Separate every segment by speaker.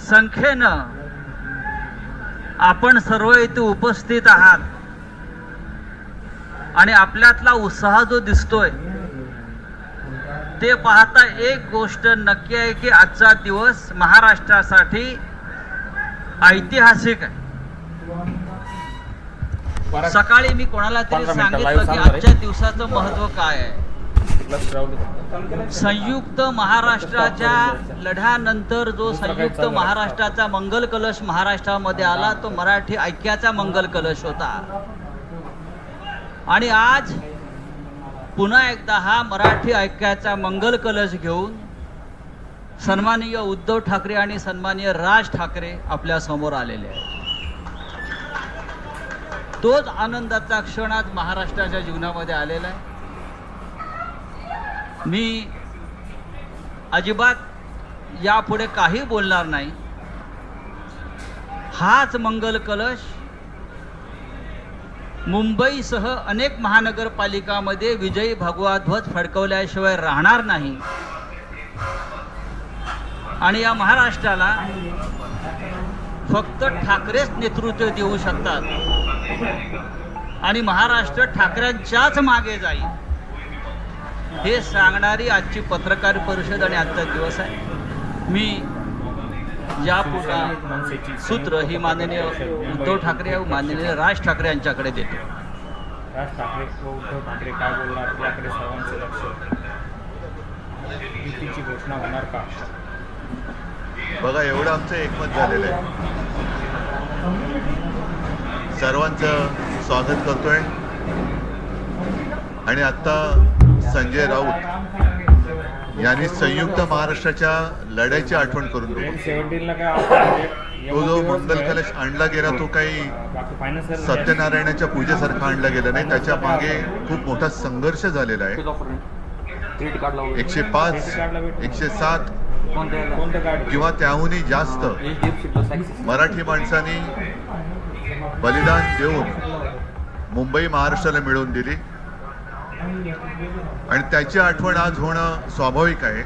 Speaker 1: संख्येनं आपण सर्व इथे उपस्थित आहात आणि आपल्यातला उत्साह जो दिसतोय ते पाहता एक गोष्ट नक्की आहे की आजचा दिवस महाराष्ट्रासाठी ऐतिहासिक आहे सकाळी मी कोणाला तरी सांगितलं की. आजच्या दिवसाचं महत्त्व काय आहे. संयुक्त महाराष्ट्राच्या लढ्यानंतर जो संयुक्त. महाराष्ट्राचा मंगल कलश महाराष्ट्रामध्ये आला तो मराठी ऐक्याचा मंगल कलश होता. आणि आज पुन्हा एकदा हा मराठी ऐक्याचा मंगल कलश घेऊन सन्माननीय उद्धव ठाकरे आणि सन्माननीय राज ठाकरे आपल्यासमोर आलेले आहेत. तोच आनंदाचा क्षण आज महाराष्ट्राच्या जीवनामध्ये आलेला आहे. मी अजिबात यापुढे काही बोलणार नाही. हाच मंगल कलश मुंबईसह अनेक महानगरपालिकामध्ये विजयी भगवा ध्वज फडकवल्याशिवाय राहणार नाही. आणि या महाराष्ट्राला फक्त ठाकरेच नेतृत्व देऊ शकतात. आणि महाराष्ट्र ठाकरेंच्याच मागे जाईल. हे सांगणारी आजची पत्रकार परिषद आणि आजचा दिवस आहे. मी यापुढे
Speaker 2: मनसेची
Speaker 1: सूत्र ही माननीय उद्धव ठाकरे व माननीय राज ठाकरे यांच्याकडे देतो.
Speaker 2: राज ठाकरे व उद्धव ठाकरे काय बोलणार? याकडे सर्वांचे लक्ष. युतीची घोषणा होणार का?
Speaker 3: बघा एवढं आमचं एकमत झालेलं आहे. सर्वांचं स्वागत करतोय. आणि आता संजय राऊत यांनी संयुक्त महाराष्ट्राच्या लढ्याची आठवण करून दिली. तो जो मंगल कलश आणला गेला तो काही सत्यनारायणाच्या पूजेसारखा आणला गेला नाही. त्याच्यामागे खूप मोठा संघर्ष झालेला आहे. एकशे पाच एकशे सात किंवा त्याहूनही जास्त मराठी माणसांनी बलिदान देऊन मुंबई महाराष्ट्राला मिळवून दिली. आणि त्याची आठवण आज होणं स्वाभाविक आहे.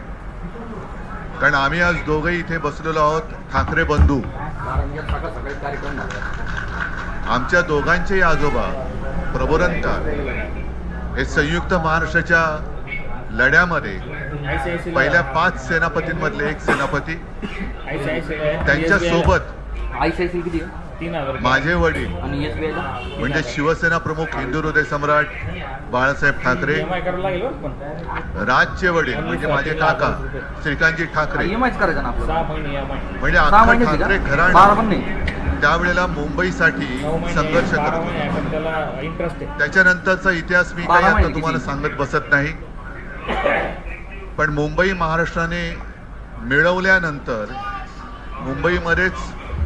Speaker 3: कारण आम्ही आज दोघंही इथे बसलेलो आहोत ठाकरे बंधू. आमच्या दोघांचेही आजोबा प्रबोधनकार हे संयुक्त महाराष्ट्राच्या लढ्यामध्ये पहिल्या पाच सेनापतींमधले एक सेनापती.
Speaker 2: त्यांच्यासोबत
Speaker 3: माझे वडील. म्हणजे शिवसेना प्रमुख हिंदू हृदय सम्राट बाळासाहेब ठाकरे राजचे वडील म्हणजे माझे काका श्रीकांतजी ठाकरे. म्हणजे अख्खा ठाकरे घराणं. त्यावेळेला मुंबईसाठी संघर्ष करत
Speaker 2: महिने
Speaker 3: होता.
Speaker 2: आहे, पण त्याला इंटरेस्ट आहे.
Speaker 3: त्याच्यानंतरचा इतिहास मी काही आता तुम्हाला? सांगत बसत नाही. पण मुंबई महाराष्ट्राने मिळवल्यानंतर मुंबईमध्येच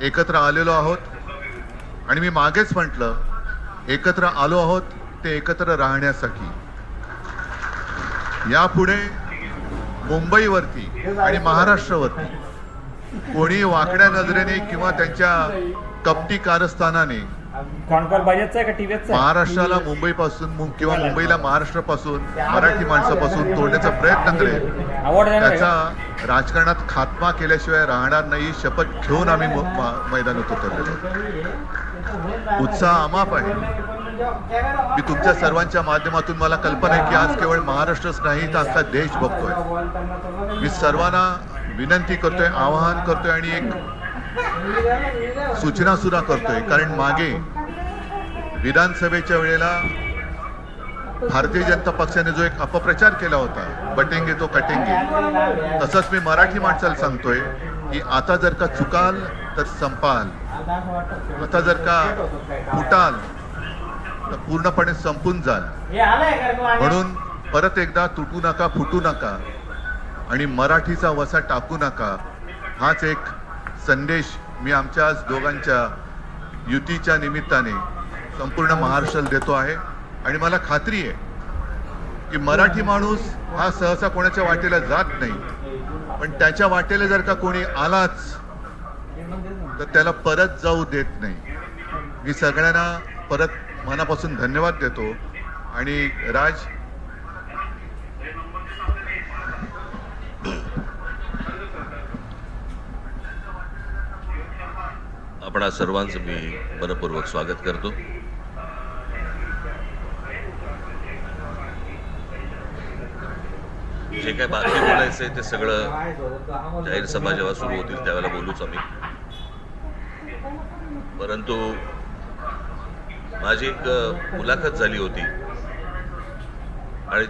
Speaker 3: एकत्र आलेलो आहोत. आणि मी मागेच म्हटलं एकत्र आलो आहोत ते एकत्र राहण्यासाठी. यापुढे मुंबईवरती आणि महाराष्ट्रावरती कोणी वाकड्या नजरेने किंवा त्यांच्या कपटी कारस्थानाने
Speaker 2: कॉन्कॉर बजाजचा आहे का टीव्हीचा
Speaker 3: महाराष्ट्राला मुंबईपासून मु- किंवा मुंबईला महाराष्ट्रापासून मराठी माणसापासून तोडण्याचा प्रयत्न करेल.
Speaker 2: आहे. का?
Speaker 3: त्याचा राजकारणात खात्मा केल्याशिवाय राहणार नाही शपथ घेऊन आम्ही म- मा- मैदानात उतरलेलो आहोत. उत्साह अमाप आहे. मी तुमच्या सर्वांच्या माध्यमातून मला कल्पना आहे की आज केवळ महाराष्ट्रच नाही तर अख्खा देश बघतोय. मी सर्वांना विनंती करतोय आवाहन करतोय आणि एक सूचना सुद्धा करतोय. कारण मागे विधानसभेच्या वेळेला भारतीय जनता पक्षाने जो एक अपप्रचार केला होता बटेंगे तो कटेंगे तसंच मी मराठी माणसाला सांगतोय की आता जर का चुकाल तर संपाल. आता जर का फुटाल तर पूर्णपणे संपून जाल. म्हणून परत एकदा तुटू नका फुटू नका आणि मराठीचा वसा टाकू नका. हाच एक संदेश मी आमच्या आज दोघांच्या युतीच्या निमित्ताने संपूर्ण महाराष्ट्राला देतो आहे. आणि मला खात्री आहे की मराठी माणूस हा सहसा कोणाच्या वाटेला जात नाही. पण त्याच्या वाटेला जर का कोणी आलाच तर त्याला परत जाऊ देत नाही. मी सगळ्यांना परत मनापासून धन्यवाद देतो. आणि राज
Speaker 4: आपणा सर्वांचं मी मनपूर्वक स्वागत करतो. जे काय बाकी बोलायचं आहे ते सगळं जाहीर सभा जेव्हा सुरू होतील त्यावेळेला बोलूच आम्ही. परंतु माझी एक मुलाखत झाली होती. आणि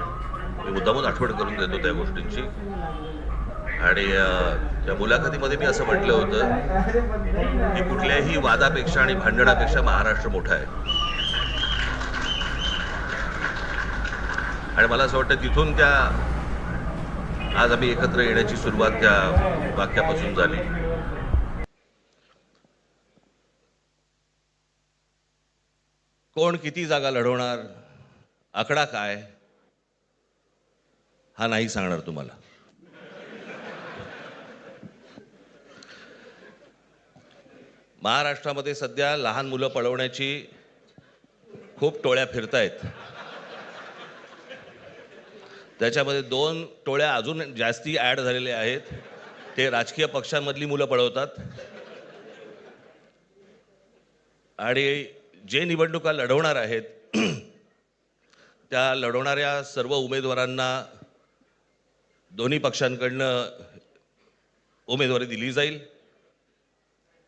Speaker 4: मी मुद्दामून आठवण करून देतो त्या गोष्टींची. आणि त्या मुलाखतीमध्ये मी असं म्हटलं होतं की कुठल्याही वादापेक्षा आणि भांडणापेक्षा महाराष्ट्र मोठा आहे. आणि मला असं वाटतं तिथून त्या आज आम्ही एकत्र येण्याची सुरुवात त्या वाक्यापासून झाली. कोण किती जागा लढवणार आकडा काय हा नाही सांगणार तुम्हाला. महाराष्ट्रामध्ये सध्या लहान मुलं पळवण्याची खूप टोळ्या फिरतायत. त्याच्यामध्ये दोन टोळ्या अजून जास्ती ॲड झालेल्या आहेत. ते राजकीय पक्षांमधली मुलं पळवतात. आणि जे निवडणुका लढवणार आहेत त्या लढवणाऱ्या सर्व उमेदवारांना दोन्ही पक्षांकडनं उमेदवारी दिली जाईल.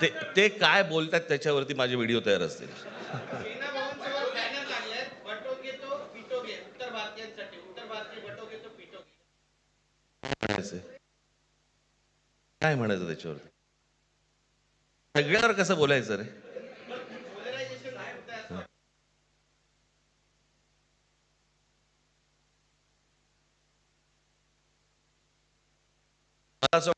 Speaker 4: ते ते काय बोलतात त्याच्यावरती माझे व्हिडिओ तयार असतील? काय म्हणायचं त्याच्यावरती? सगळ्यावर कसं बोलायचं रे? मला असं वाटतं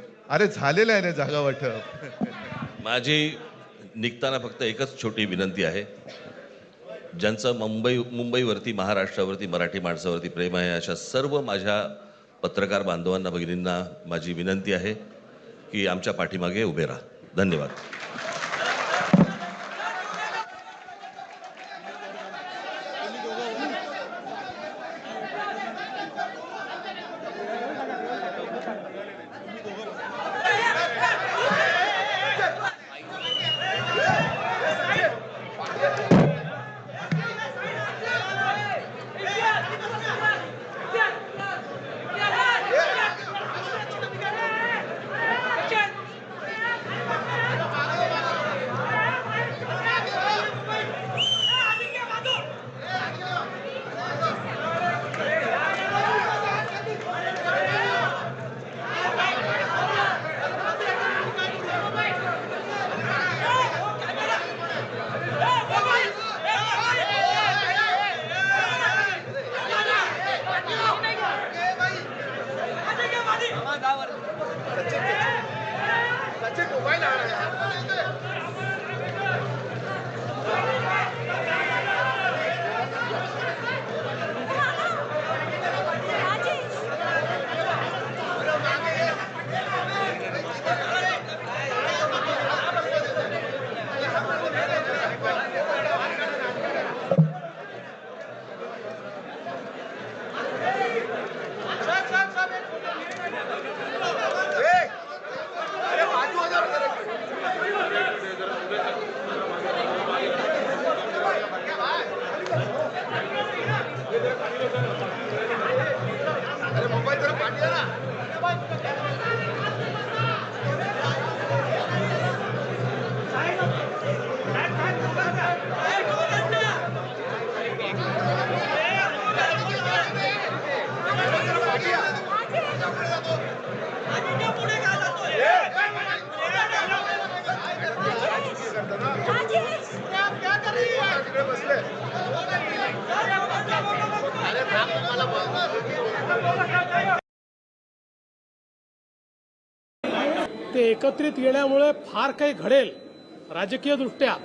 Speaker 3: अरे झालेलं आहे ना जागा वाटप.
Speaker 4: माझी निघताना फक्त एकच छोटी विनंती आहे. ज्यांचं मुंबई मुंबईवरती महाराष्ट्रावरती मराठी माणसावरती प्रेम आहे अशा सर्व माझ्या पत्रकार बांधवांना भगिनींना माझी विनंती आहे की आमच्या पाठीमागे उभे राहा. धन्यवाद.
Speaker 5: ते एकत्रित येण्यामुळे फार काही घडेल राजकीयदृष्ट्या.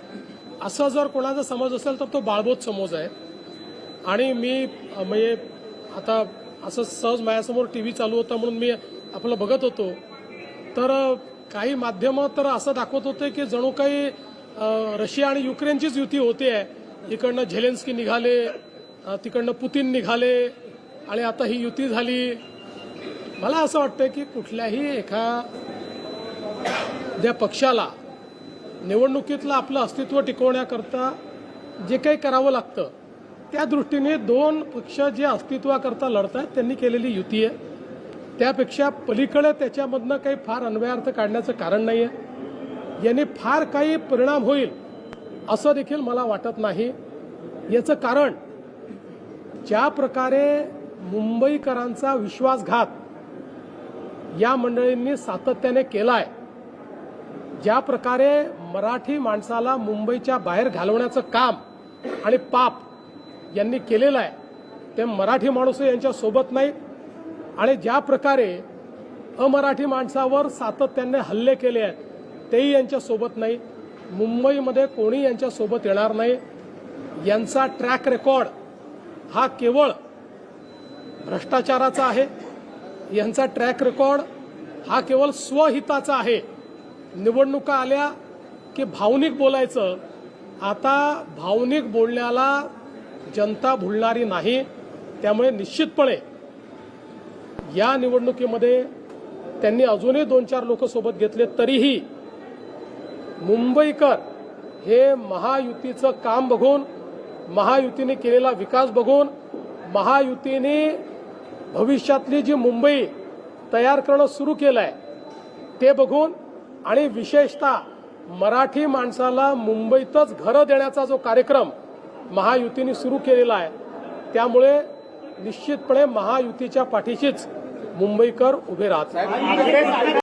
Speaker 5: असं जर कोणाचा समज असेल तर तो बाळबोध समज आहे. आणि मी म्हणजे आता असं सहज माझ्यासमोर टी व्ही चालू होता म्हणून मी आपलं बघत होतो. तर काही माध्यमं तर असं दाखवत होते की जणू काही रशिया आणि युक्रेनचीच युती होते. आहे इकडनं झेलेन्स्की निघाले तिकडनं पुतीन निघाले आणि आता ही युती झाली. मला असं वाटतं की कुठल्याही एका ज्या पक्षाला निवडणुकीतलं आपलं अस्तित्व टिकवण्याकरता जे काही करावं लागतं त्या दृष्टीने दोन पक्ष जे अस्तित्वाकरता लढत आहेत त्यांनी केलेली युती आहे. त्यापेक्षा पलीकडे त्याच्यामधनं काही फार अन्वयार्थ काढण्याचं कारण नाही आहे याने फार काही परिणाम होईल असं देखील मला वाटत नाही. याचं कारण ज्या प्रकारे मुंबईकरांचा विश्वासघात या मंडळींनी सातत्याने केला आहे ज्या प्रकारे मराठी माणसाला मुंबईच्या बाहेर घालवण्याचं काम आणि पाप यांनी केलेलं आहे ते मराठी माणूस यांच्या सोबत नाही आणि ज्या प्रकारे अमराठी माणसावर सातत्याने हल्ले केले आहेत तेही यांच्या सोबत नाही मुंबईमध्ये कोणी यांच्या सोबत येणार नाही. यांचा ट्रॅक रेकॉर्ड हा केवळ भ्रष्टाचाराचा आहे. यांचा ट्रॅक रेकॉर्ड हा केवळ स्वहिताचा आहे. निवडणुका आल्या की भावनिक बोलायचं आता भावनिक बोलण्याला जनता भुलणारी नाही. त्यामुळे निश्चितपणे या निवडणुकीमध्ये त्यांनी अजूनही दोन चार लोक सोबत घेतले तरीही मुंबईकर हे महायुतीचं काम बघून महायुतीने केलेला विकास बघून महायुतीने भविष्यातली जी मुंबई तयार करणं सुरू केलं आहे ते बघून आणि विशेषतः मराठी माणसाला मुंबईतच घरं देण्याचा जो कार्यक्रम महायुतीने सुरू केलेला आहे त्यामुळे निश्चितपणे महायुतीच्या पाठीशीच मुंबईकर उभे राहत